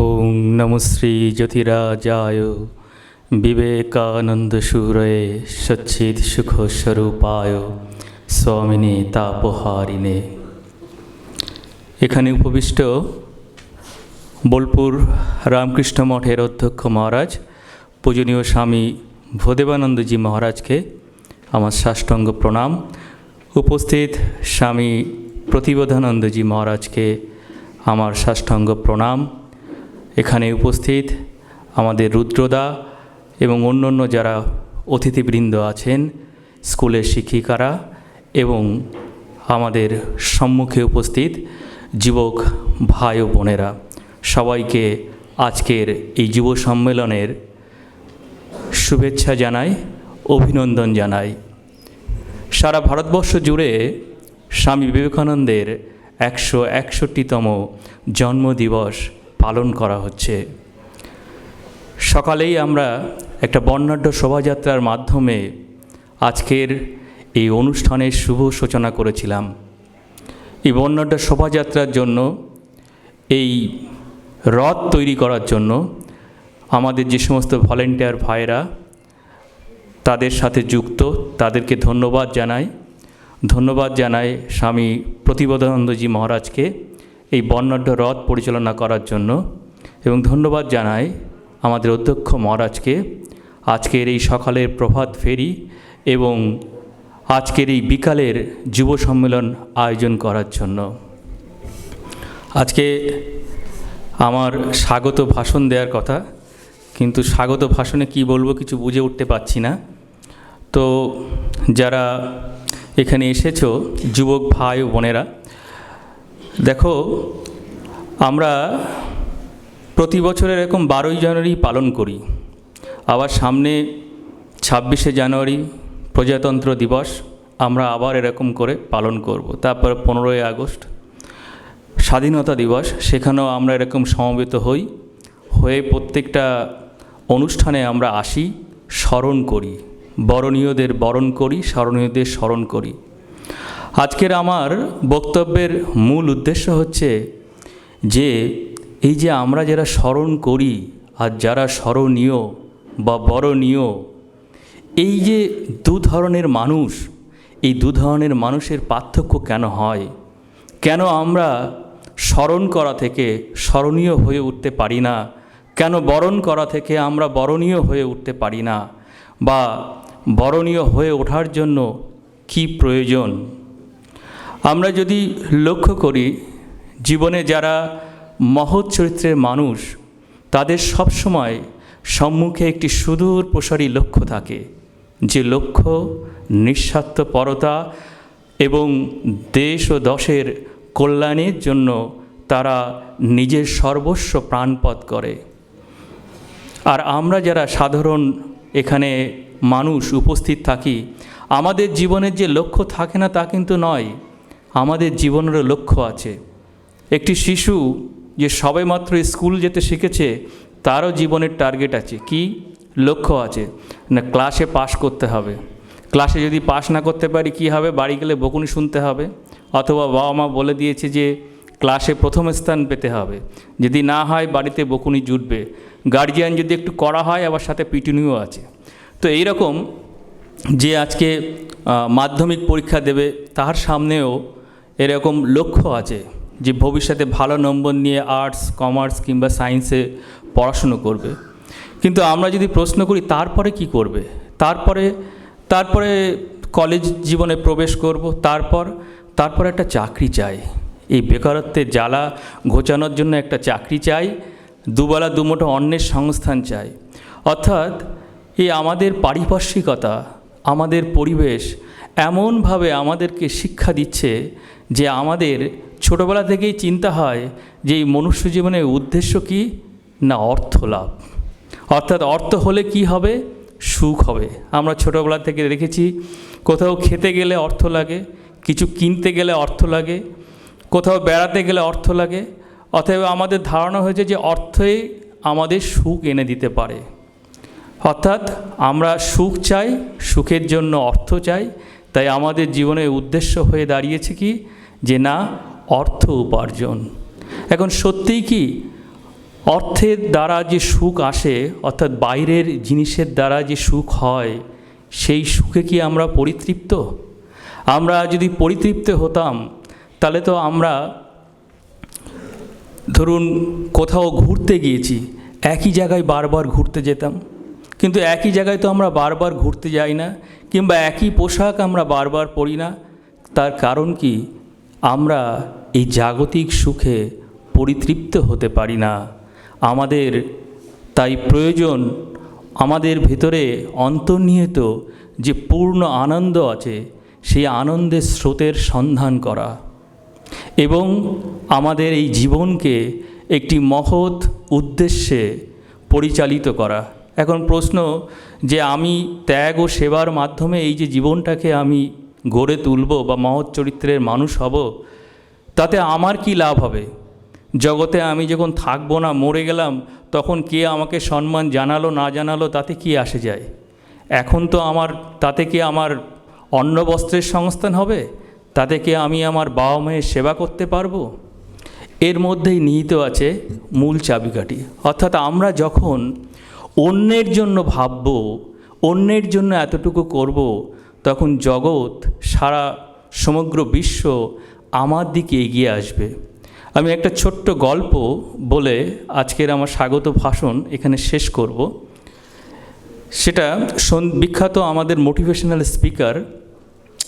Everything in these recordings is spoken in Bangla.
ওং নম শ্রী জ্যোতিরাজায় বিবেকানন্দ সুরয়ে সচ্ছিদ সুখ স্বরূপায় স্বামিনী তাপহারিণে। এখানে উপবিষ্ট বোলপুর রামকৃষ্ণ মঠের অধ্যক্ষ মহারাজ, পূজনীয় স্বামী ভদেবানন্দজি মহারাজকে আমার সাষ্টাঙ্গ প্রণাম। উপস্থিত স্বামী প্রতিবোধানন্দজি মহারাজকে আমার সাষ্টাঙ্গ প্রণাম। এখানে উপস্থিত আমাদের রুদ্রদা এবং অন্য অন্য যারা অতিথিবৃন্দ আছেন, স্কুলের শিক্ষিকারা এবং আমাদের সম্মুখে উপস্থিত যুবক ভাই ও বোনেরা। সবাইকে আজকের এই যুব সম্মেলনের শুভেচ্ছা জানাই, অভিনন্দন জানাই। সারা ভারতবর্ষ জুড়ে স্বামী বিবেকানন্দের একশো একষট্টিতম জন্মদিবস পালন করা হচ্ছে। সকালেই আমরা একটা বর্ণাঢ্য শোভাযাত্রার মাধ্যমে আজকের এই অনুষ্ঠানের শুভ সূচনা করেছিলাম। এই বর্ণাঢ্য শোভাযাত্রার জন্য, এই রথ তৈরি করার জন্য আমাদের যে সমস্ত ভলেন্টিয়ার ভাইরা তাদের সাথে যুক্ত, তাদেরকে ধন্যবাদ জানাই। ধন্যবাদ জানাই স্বামী প্রতিবোধানন্দজি মহারাজকে। এই বর্ণাঢ্য রথ পরিচালনা করার জন্য এবং ধন্যবাদ জানাই আমাদের অধ্যক্ষ মহারাজকে। আজকের এই সকালের প্রভাত ফেরি এবং আজকের এই বিকালের যুব সম্মেলন আয়োজন করার জন্য। আজকে আমার স্বাগত ভাষণ দেওয়ার কথা, কিন্তু স্বাগত ভাষণে কি বলব কিছু বুঝে উঠতে পারছি না। তো যারা এখানে এসেছ, যুবক ভাই ও বোনেরা দেখো, আমরা প্রতি বছর এরকম বারোই জানুয়ারি পালন করি। আবার সামনে ছাব্বিশে জানুয়ারি প্রজাতন্ত্র দিবস, আমরা আবার এরকম করে পালন করব। তারপর পনেরোই আগস্ট স্বাধীনতা দিবস, সেখানেও আমরা এরকম সমবেত হই। হয়ে প্রত্যেকটা অনুষ্ঠানে আমরা আসি, স্মরণ করি। বরণীয়দের বরণ করি, স্মরণীয়দের স্মরণ করি। আজকের আমার বক্তব্যের মূল উদ্দেশ্য হচ্ছে যে, এই যে আমরা যারা স্মরণ করি আর যারা স্মরণীয় বা বরণীয়, এই যে দু ধরনের মানুষ, এই দু ধরনের মানুষের পার্থক্য কেন হয়? কেন আমরা স্মরণ করা থেকে স্মরণীয় হয়ে উঠতে পারি না? কেন বরণ করা থেকে আমরা বরণীয় হয়ে উঠতে পারি না? বা বরণীয় হয়ে ওঠার জন্য কি প্রয়োজন? আমরা যদি লক্ষ্য করি, জীবনে যারা মহৎ চরিত্রের মানুষ, তাদের সবসময় সম্মুখে একটি সুদূর প্রসারী লক্ষ্য থাকে, যে লক্ষ্য নিঃস্বার্থপরতা এবং দেশ ও দশের কল্যাণের জন্য তারা নিজের সর্বস্ব প্রাণপদ করে। আর আমরা যারা সাধারণ এখানে মানুষ উপস্থিত থাকি, আমাদের জীবনের যে লক্ষ্য থাকে না তা কিন্তু নয় আমাদের জীবনেরও লক্ষ্য আছে। একটি শিশু যে সবেমাত্র স্কুল যেতে শিখেছে, তারও জীবনের টার্গেট আছে। কি? লক্ষ্য আছে। না, ক্লাসে পাশ করতে হবে। ক্লাসে যদি পাশ না করতে পারি, কি হবে? বাড়ি গেলে বকুনি শুনতে হবে। অথবা বাবা মা বলে দিয়েছে যে, ক্লাসে প্রথম স্থান পেতে হবে। যদি না হয়, বাড়িতে বকুনি জুটবে। গার্জিয়ান যদি একটু করা হয়, আবার সাথে পিটুনিও আছে। তো এই রকম যে আজকে মাধ্যমিক পরীক্ষা দেবে তার সামনেও এরকম লক্ষ্য আছে যে ভবিষ্যতে ভালো নম্বর নিয়ে আর্টস কমার্স কিংবা সায়েন্সে পড়াশুনো করবে। কিন্তু আমরা যদি প্রশ্ন করি, তারপরে কি করবে? তারপরে তারপরে কলেজ জীবনে প্রবেশ করব, তারপর তারপর একটা চাকরি চাই। এই বেকারত্বের জ্বালা ঘোচানোর জন্য একটা চাকরি চাই, দুবেলা দুমুঠো অন্যের সংস্থান চাই। অর্থাৎ এই আমাদের পারিপার্শ্বিকতা, আমাদের পরিবেশ এমনভাবে আমাদেরকে শিক্ষা দিচ্ছে যে আমাদের ছোটোবেলা থেকেই চিন্তা হয় যে এই মনুষ্য জীবনের উদ্দেশ্য কি না অর্থ লাভ? অর্থাৎ অর্থ হলে কি হবে? সুখ হবে। আমরা ছোটোবেলা থেকে দেখেছি, কোথাও খেতে গেলে অর্থ লাগে, কিছু কিনতে গেলে অর্থ লাগে, কোথাও বেড়াতে গেলে অর্থ লাগে, অতএব আমাদের ধারণা হয়েছে যে অর্থই আমাদের সুখ এনে দিতে পারে। অর্থাৎ আমরা সুখ চাই, সুখের জন্য অর্থ চাই তাই আমাদের জীবনের উদ্দেশ্য হয়ে দাঁড়িয়েছে কি? যে না, অর্থ উপার্জন। এখন সত্যিই কি? অর্থের দ্বারা যে সুখ আসে, অর্থাৎ বাইরের জিনিসের দ্বারা যে সুখ হয়, সেই সুখে কি আমরা পরিতৃপ্ত? আমরা যদি পরিতৃপ্ত হতাম, তাহলে তো আমরা ধরুন কোথাও ঘুরতে গিয়েছি, একই জায়গায় বারবার ঘুরতে যেতাম। কিন্তু একই জায়গায় তো আমরা বারবার ঘুরতে যাই না, কিংবা একই পোশাক আমরা বারবার পরি না। তার কারণ কি? আমরা এই জাগতিক সুখে পরিতৃপ্ত হতে পারি না। আমাদের তাই প্রয়োজন আমাদের ভেতরে অন্তর্নিহিত যে পূর্ণ আনন্দ আছে, সেই আনন্দের স্রোতের সন্ধান করা। এবং আমাদের এই জীবনকে একটি মহৎ উদ্দেশ্যে পরিচালিত করা। এখন প্রশ্ন যে আমি ত্যাগ ও সেবার মাধ্যমে এই যে জীবনটাকে আমি গড়ে তুলব বা মহৎ চরিত্রের মানুষ হব, তাতে আমার কি লাভ হবে? জগতে আমি যখন থাকব না, মরে গেলাম, তখন কে আমাকে সম্মান জানালো, না জানালো, তাতে কি আসে যায়? এখন তো আমার, তাতে কি আমার অন্ন বস্ত্রের সংস্থান হবে? তাতে কি আমি আমার বাবা মায়ের সেবা করতে পারব? এর মধ্যেই নিহিত আছে মূল চাবিকাঠি। অর্থাৎ আমরা যখন অন্যের জন্য ভাবব, অন্যের জন্য এতটুকু করব, তখন জগৎ, সারা সমগ্র বিশ্ব আমার দিকে এগিয়ে আসবে। আমি একটা ছোট্ট গল্প বলে আজকের আমার স্বাগত ভাষণ এখানে শেষ করব। সেটা বিখ্যাত আমাদের মোটিভেশনাল স্পিকার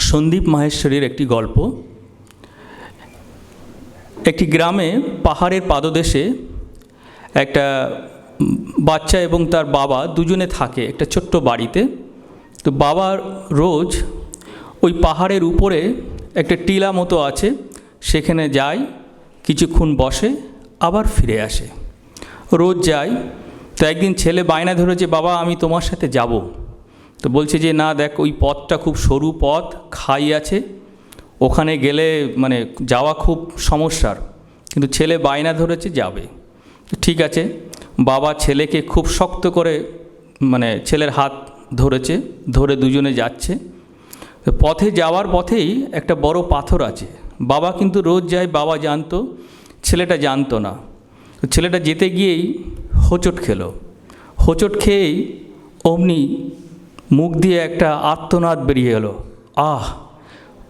সন্দীপ মাহেশ্বরীর একটি গল্প। একটি গ্রামে পাহাড়ের পাদদেশে একটা বাচ্চা এবং তার বাবা দুজনে থাকে একটা ছোট্ট বাড়িতে। তো বাবা রোজ ওই পাহাড়ের উপরে একটা টিলা মতো আছে, সেখানে যায়, কিছুক্ষণ বসে, আবার ফিরে আসে। রোজ যায়, তো একদিন ছেলে বায়না ধরেছে, বাবা, আমি তোমার সাথে যাব। তো বলছে যে, না, দেখ, ওই পথটা খুব সরু পথ, খাই আছে। ওখানে গেলে মানে যাওয়া খুব সমস্যার। কিন্তু ছেলে বায়না ধরেছে, যাবে। ঠিক আছে। বাবা ছেলেকে খুব শক্ত করে মানে ছেলের হাত ধরেছে, ধরে দুজনে যাচ্ছে। পথে যাওয়ার পথেই একটা বড় পাথর আছে। বাবা কিন্তু রোজ যায়, বাবা জানতো, ছেলেটা জানতো না। ছেলেটা যেতে গিয়েই হোঁচট খেলো। হোঁচট খেয়েই অমনি মুখ দিয়ে একটা আত্মনাদ বেরিয়ে এলো। আহ!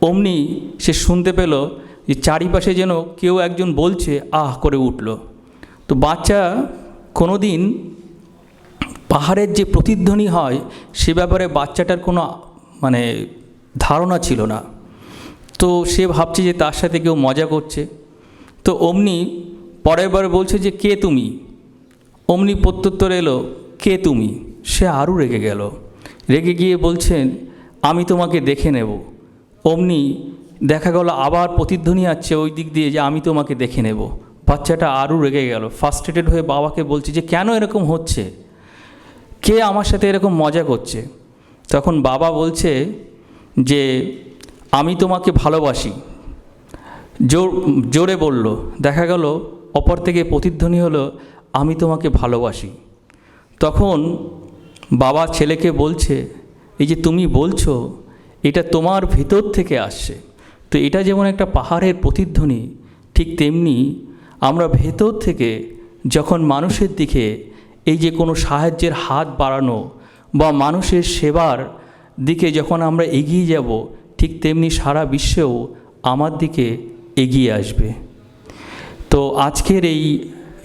অমনি সে শুনতে পেল যে চারিপাশে যেন কেউ একজন বলছে, আহ! করে উঠল। তো বাচ্চা কোনো দিন পাহাড়ের যে প্রতিধ্বনি হয়, সে ব্যাপারে বাচ্চাটার কোনো মানে ধারণা ছিল না। তো সে ভাবছে যে তার সাথে কেউ মজা করছে। তো অমনি পরের বার বলছে যে, কে তুমি? অমনি প্রত্যুত্তর এলো, কে তুমি? সে আরও রেগে গেল। রেগে গিয়ে বলছেন, আমি তোমাকে দেখে নেব। অমনি দেখা গেল আবার প্রতিধ্বনি আসছে ওই দিক দিয়ে যে, আমি তোমাকে দেখে নেব। বাচ্চাটা আরও রেগে গেল। ফার্স্ট্রেটেড হয়ে বাবাকে বলছে যে, কেন এরকম হচ্ছে? কে আমার সাথে এরকম মজা করছে? তখন বাবা বলছে যে, আমি তোমাকে ভালোবাসি। জোর, জোরে বলল। দেখা গেল, অপর থেকে প্রতিধ্বনি হলো, আমি তোমাকে ভালোবাসি। তখন বাবা ছেলেকে বলছে, এই যে তুমি বলছো, এটা তোমার ভিতর থেকে আসছে। তো এটা যেমন একটা পাহাড়ের প্রতিধ্বনি, ঠিক তেমনি আমরা ভেতর থেকে যখন মানুষের দিকে এই যে কোনো সাহায্যের হাত বাড়ানো বা মানুষের সেবার দিকে যখন আমরা এগিয়ে যাব, ঠিক তেমনি সারা বিশ্বেও আমার দিকে এগিয়ে আসবে। তো আজকের এই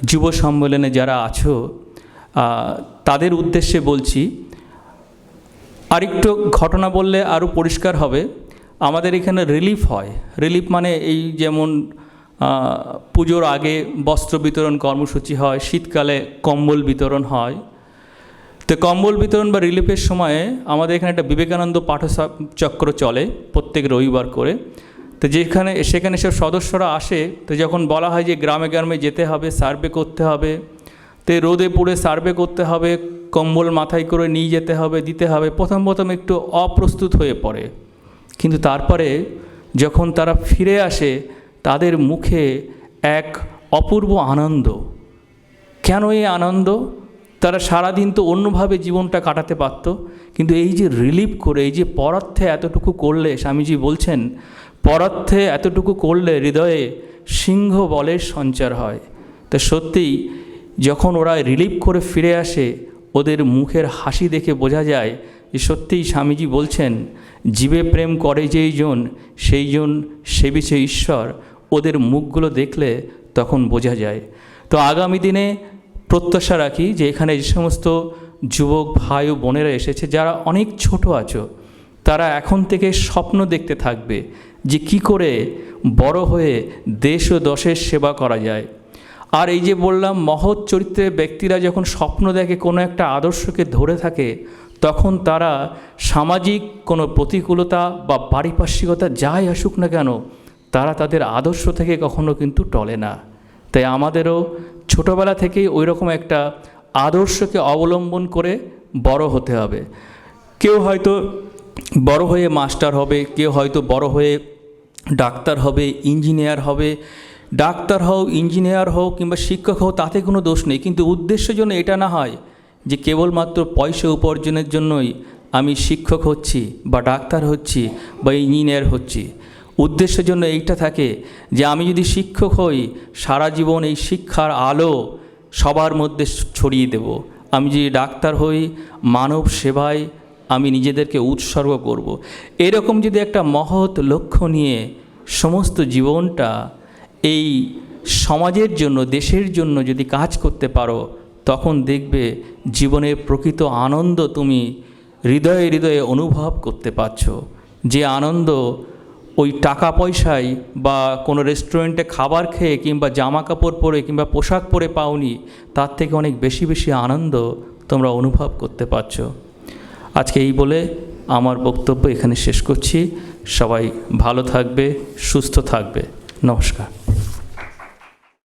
যুব সম্মেলনে যারা আছো তাদের উদ্দেশ্যে বলছি, আরেকটু ঘটনা বললে আরও পরিষ্কার হবে। আমাদের এখানে রিলিফ হয়। রিলিফ মানে এই যেমন পুজোর আগে বস্ত্র বিতরণ কর্মসূচি হয়, শীতকালে কম্বল বিতরণ হয়। তো কম্বল বিতরণ বা রিলিফের সময়ে আমাদের এখানে একটা বিবেকানন্দ পাঠচক্র চক্র চলে প্রত্যেক রবিবার করে। তো যেখানে, সেখানে সব সদস্যরা আসে, তো যখন বলা হয় যে গ্রামে গ্রামে যেতে হবে, সার্ভে করতে হবে, তো রোদে পুড়ে সার্ভে করতে হবে, কম্বল মাথায় করে নিয়ে যেতে হবে, দিতে হবে, প্রথম প্রথম একটু অপ্রস্তুত হয়ে পড়ে। কিন্তু তারপরে যখন তারা ফিরে আসে তাদের মুখে এক অপূর্ব আনন্দ। কেন এই আনন্দ? তারা সারাদিন তো অন্যভাবে জীবনটা কাটাতে পারত, কিন্তু এই যে রিলিফ করে, এই যে পরার্থে এতটুকু করলে, স্বামীজি বলছেন, পরার্থে এতটুকু করলে হৃদয়ে সিংহ বলের সঞ্চার হয়। তা সত্যিই, যখন ওরা রিলিভ করে ফিরে আসে, ওদের মুখের হাসি দেখে বোঝা যায় সত্যিই স্বামীজি বলছেন, জীবে প্রেম করে যেই জন, সেই জন সেবিছে ঈশ্বর। ওদের মুখগুলো দেখলে তখন বোঝা যায়। তো আগামী দিনে প্রত্যাশা রাখি যে এখানে যে সমস্ত যুবক, ভাই ও বোনেরা এসেছে, যারা অনেক ছোট আছো, তারা এখন থেকে স্বপ্ন দেখতে থাকবে যে কি করে বড় হয়ে দেশ ও দশের সেবা করা যায়। আর এই যে বললাম, মহৎ চরিত্রের ব্যক্তিরা যখন স্বপ্ন দেখে কোনো একটা আদর্শকে ধরে থাকে তখন তারা সামাজিক কোনো প্রতিকূলতা বা পারিপার্শ্বিকতা যাই আসুক না কেন, তারা তাদের আদর্শ থেকে কখনো কিন্তু টলে না। তাই আমাদেরও ছোটোবেলা থেকেই ওই রকম একটা আদর্শকে অবলম্বন করে বড় হতে হবে। কেউ হয়তো বড় হয়ে মাস্টার হবে, কেউ হয়তো বড় হয়ে ডাক্তার হবে, ইঞ্জিনিয়ার হবে, ডাক্তার হও, ইঞ্জিনিয়ার হও কিংবা শিক্ষক হও, তাতে কোনো দোষ নেই। কিন্তু উদ্দেশ্য জন্য এটা না হয় যে কেবলমাত্র পয়সা উপার্জনের জন্যই আমি শিক্ষক হচ্ছি বা ডাক্তার হচ্ছি বা ইঞ্জিনিয়ার হচ্ছি উদ্দেশ্যের জন্য এইটা থাকে যে আমি যদি শিক্ষক হই, সারা জীবন এই শিক্ষার আলো সবার মধ্যে ছড়িয়ে দেব আমি যদি ডাক্তার হই, মানব সেবায় আমি নিজেদেরকে উৎসর্গ করব। এরকম যদি একটা মহৎ লক্ষ্য নিয়ে সমস্ত জীবনটা এই সমাজের জন্য, দেশের জন্য যদি কাজ করতে পারো তখন দেখবে জীবনের প্রকৃত আনন্দ তুমি হৃদয়ে হৃদয়ে অনুভব করতে পারছ। যে আনন্দ ওই টাকা পয়সায় বা কোনো রেস্টুরেন্টে খাবার খেয়ে কিংবা জামা কাপড় পরে কিংবা পোশাক পরে পাওনি, তার থেকে অনেক বেশি বেশি আনন্দ তোমরা অনুভব করতে পারছ। আজকে এই বলে আমার বক্তব্য এখানে শেষ করছি। সবাই ভালো থাকবে, সুস্থ থাকবে। নমস্কার।